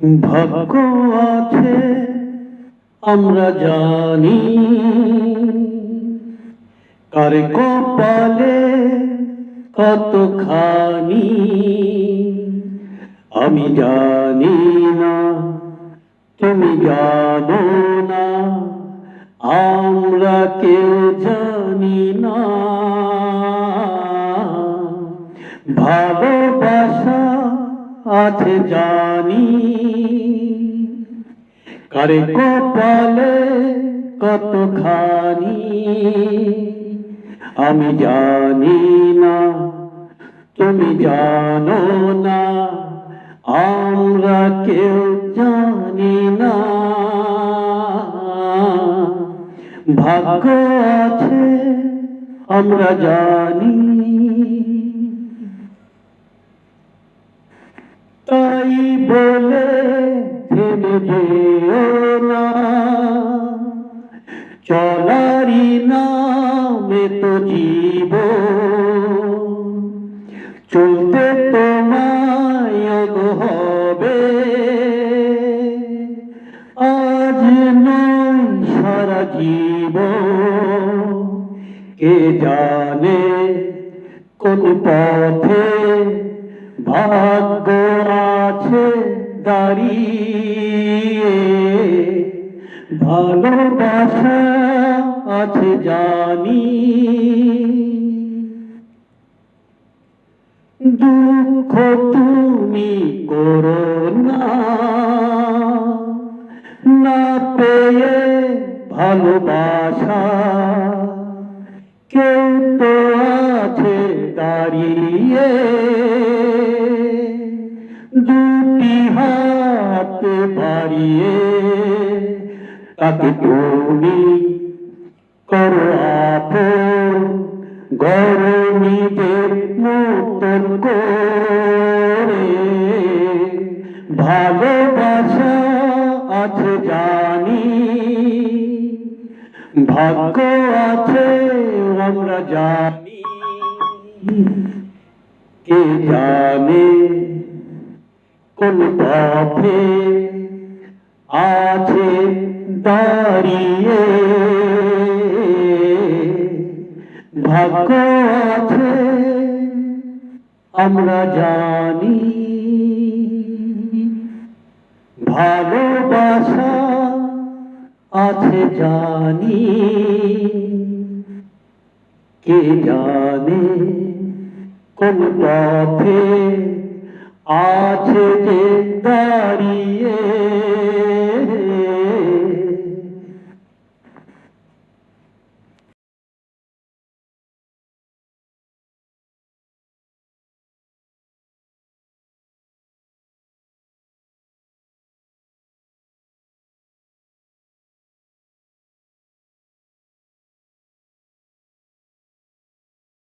ভাগ্য আছে, আমরা জানি। কার কপালে কতখানি, আমি জানি না, তুমি জানো না, আমরা কেউ জানি না। ভালোবাসা আছে জানি। কারে কপালে কতখানি? আমি জানি না, তুমি জানো না, আমরা কেউ জানি না। ভাগ্য আছে, আমরা জানি যেও না। চলারি নামে তো জীব চলতে তোমায় হবে। আজ নয় সারা জীব কে জানে কোন পথে ভাগ্য আছে দাঁড়িয়ে। ভালোবাসা আছে জানি। দুঃখ তুমি করো না পেয়ে ভালোবাসা। কেউ তো আছে দাঁড়িয়ে, দুটি হাত বাড়িয়ে তাকে তুমি করো মতন করে। ভালোবাসা আছে জানি, ভাগ্য আছে আমরা জানি। কে জানে কোন পথে আছে দাঁড়িয়ে। ভাগ্য আছে, আমরা জানি। ভালোবাসা আছে জানি। কে জানে কোন পথে আছে যে দাঁড়িয়ে।